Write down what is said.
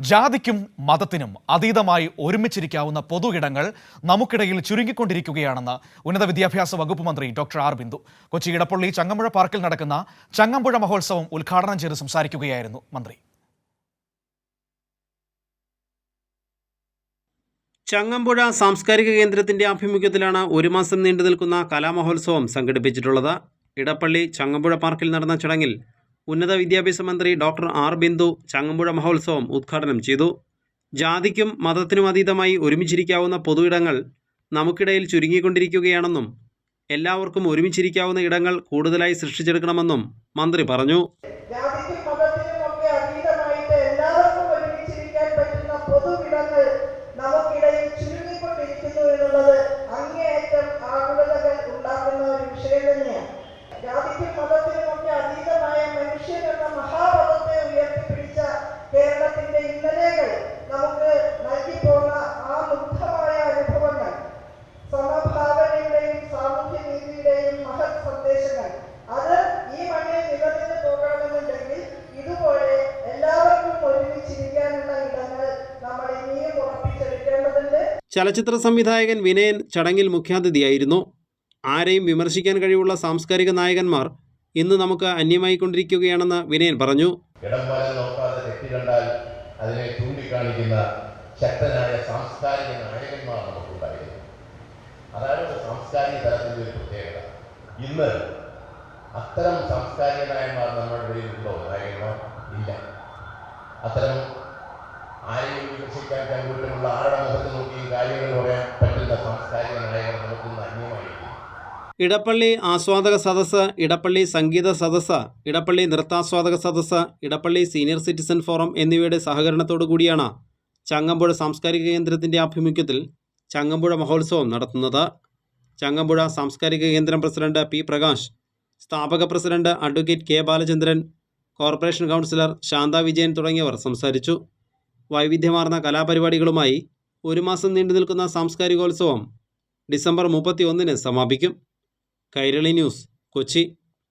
ജാതിക്കും മതത്തിനും അതീതമായി ഒരുമിച്ചിരിക്കാവുന്ന പൊതു ഇടങ്ങൾ നമുക്കിടയിൽ ചുരുങ്ങിക്കൊണ്ടിരിക്കുകയാണെന്ന് ഉന്നത വിദ്യാഭ്യാസ വകുപ്പ് മന്ത്രി ഡോക്ടർ ആർ ബിന്ദു. കൊച്ചി ഇടപ്പള്ളി ചങ്ങമ്പുഴ പാർക്കിൽ നടക്കുന്ന ചങ്ങമ്പുഴ മഹോത്സവം ഉദ്ഘാടനം ചെയ്ത് സംസാരിക്കുകയായിരുന്നു മന്ത്രി. ചങ്ങമ്പുഴ സാംസ്കാരിക കേന്ദ്രത്തിന്റെ ആഭിമുഖ്യത്തിലാണ് ഒരു മാസം നീണ്ടു നിൽക്കുന്ന കലാമഹോത്സവം സംഘടിപ്പിച്ചിട്ടുള്ളത്. ഇടപ്പള്ളി ചങ്ങമ്പുഴ പാർക്കിൽ നടന്ന ചടങ്ങിൽ ഉന്നത വിദ്യാഭ്യാസ മന്ത്രി ഡോക്ടർ ആർ ബിന്ദു ചങ്ങമ്പുഴ മഹോത്സവം ഉദ്ഘാടനം ചെയ്തു. ജാതിക്കും മതത്തിനും അതീതമായി ഒരുമിച്ചിരിക്കാവുന്ന പൊതു ഇടങ്ങൾ നമുക്കിടയിൽ ചുരുങ്ങിക്കൊണ്ടിരിക്കുകയാണെന്നും എല്ലാവർക്കും ഒരുമിച്ചിരിക്കാവുന്ന ഇടങ്ങൾ കൂടുതലായി സൃഷ്ടിച്ചെടുക്കണമെന്നും മന്ത്രി പറഞ്ഞു. ചലച്ചിത്ര സംവിധായകൻ വിനയൻ ചടങ്ങിൽ മുഖ്യാതിഥിയായിരുന്നു. ആരെയും വിമർശിക്കാൻ കഴിവുള്ള സാംസ്കാരിക നായകന്മാർ ഇന്ന് നമുക്ക് അന്യമായി അന്യമായിക്കൊണ്ടിരിക്കുകയാണെന്ന് വിനയൻ പറഞ്ഞു. അതിനെ ചൂണ്ടിക്കാണിക്കുന്ന ശക്തനായ സാംസ്കാരിക നായകന്മാർ നമുക്കുണ്ടായിരുന്നു. അതാണ് സാംസ്കാരിക തലത്തിന്റെ ഒരു പ്രത്യേകത. ഇന്ന് അത്തരം സാംസ്കാരിക നായന്മാർ നമ്മുടെ ഇടയിൽ ഉണ്ടോ? നായകന്മാർ ഇല്ല. അത്തരം ആരെയും ആരുടെ നോക്കിയും കാര്യങ്ങൾ പറയാൻ പറ്റുന്ന സാംസ്കാരിക ഇടപ്പള്ളി ആസ്വാദക സദസ്സ് ഇടപ്പള്ളി സംഗീത സദസ്സ് ഇടപ്പള്ളി നൃത്താസ്വാദക സദസ്സ് ഇടപ്പള്ളി സീനിയർ സിറ്റിസൺ ഫോറം എന്നിവയുടെ സഹകരണത്തോടു കൂടിയാണ് ചങ്ങമ്പുഴ സാംസ്കാരിക കേന്ദ്രത്തിന്റെ ആഭിമുഖ്യത്തിൽ ചങ്ങമ്പുഴ മഹോത്സവം നടത്തുന്നത്. ചങ്ങമ്പുഴ സാംസ്കാരിക കേന്ദ്രം പ്രസിഡന്റ് പി പ്രകാശ് സ്ഥാപക president advocate K Balachandran corporation councillor Shantha Vijayan തുടങ്ങിയവർ സംസാരിച്ചു. വൈവിധ്യമാർന്ന കലാപരിപാടികളുമായി ഒരു മാസം നീണ്ടു നിൽക്കുന്ന സാംസ്കാരികോത്സവം ഡിസംബർ മുപ്പത്തി ഒന്നിന് സമാപിക്കും. കൈരളി ന്യൂസ് കൊച്ചി.